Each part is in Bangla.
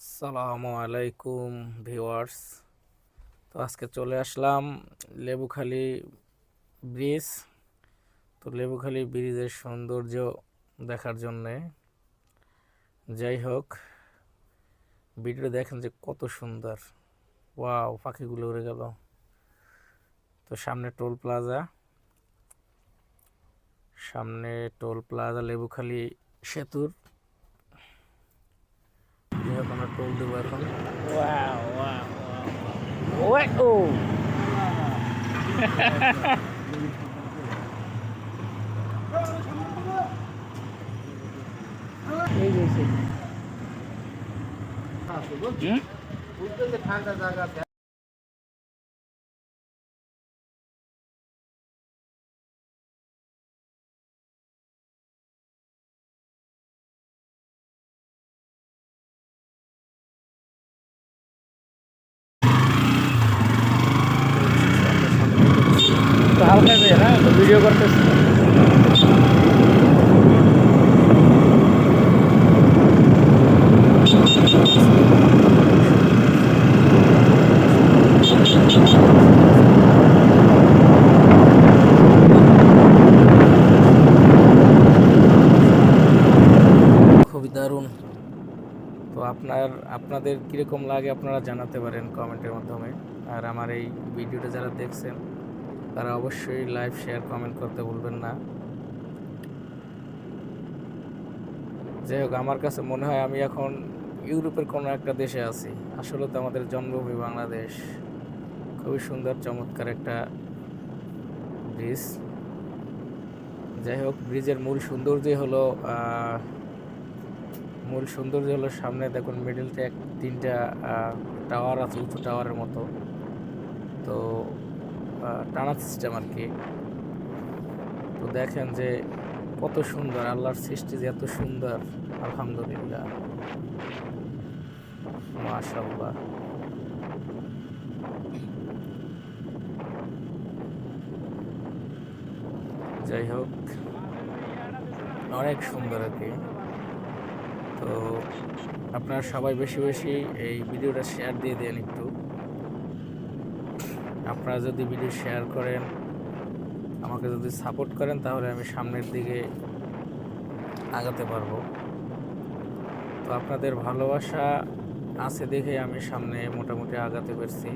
আসসালামু আলাইকুম ভিওয়ার্স তো আজকে চলে আসলাম লেবুখালী ব্রিজ। তো লেবুখালী ব্রিজের সৌন্দর্য দেখার জন্যে। যাই হোক ভিডিও দেখেন যে কত সুন্দর। ওয়াও, পাখিগুলো উড়ে গেল। তো সামনে টোল প্লাজা। সামনে টোল প্লাজা লেবুখালী সেতুর। যাই হোক আমরা টোল দেবো এখন ওয়াও ওয়াও ওয়াও ও এই যে সেই। হুম? ঠান্ডা জায়গা তো ভিডিও করতেছি। খুবই দারুণ। তো আপনার, আপনাদের কীরকম লাগে আপনারা জানাতে পারেন কমেন্টের মাধ্যমে। আর আমার এই ভিডিওটা যারা দেখছেন তারা অবশ্যই লাইভ শেয়ার, কমেন্ট করতে ভুলবেন না। যাই হোক, আমার কাছে মনে হয় আমি এখন ইউরোপের কোনো একটা দেশে আছি। আসলে তো আমাদের জন্মভূমি বাংলাদেশ। খুবই সুন্দর, চমৎকার একটা ব্রিজ। যাই হোক, ব্রিজের মূল সৌন্দর্যই হলো মূল সৌন্দর্য হলো সামনে দেখুন মিডিলটা এক তিনটা টাওয়ার আছে, উঁচু টাওয়ারের মতো। তো টানা সিস্টেম আর কি। তো দেখেন যে কত সুন্দর, আল্লাহর সৃষ্টি যে এত সুন্দর, আলহামদুলিল্লাহ। মাশাল্লাহ যাই হোক, অনেক সুন্দর আর কি। তো আপনারা সবাই বেশি বেশি এই ভিডিওটা শেয়ার দিয়ে দেন একটু। আপনারা যদি ভিডিও শেয়ার করেন, আমাকে যদি সাপোর্ট করেন, তাহলে আমি সামনের দিকে আগাতে পারব। তো আপনাদের ভালোবাসা আছে দেখে আমি সামনে মোটামুটি আগাতে পারছি।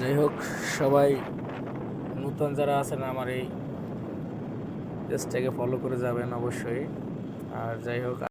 যাই হোক, সবাই নতুন যারা আছেন, আমার এই পেজটাকে ফলো করে যাবেন অবশ্যই। আর যাই হোক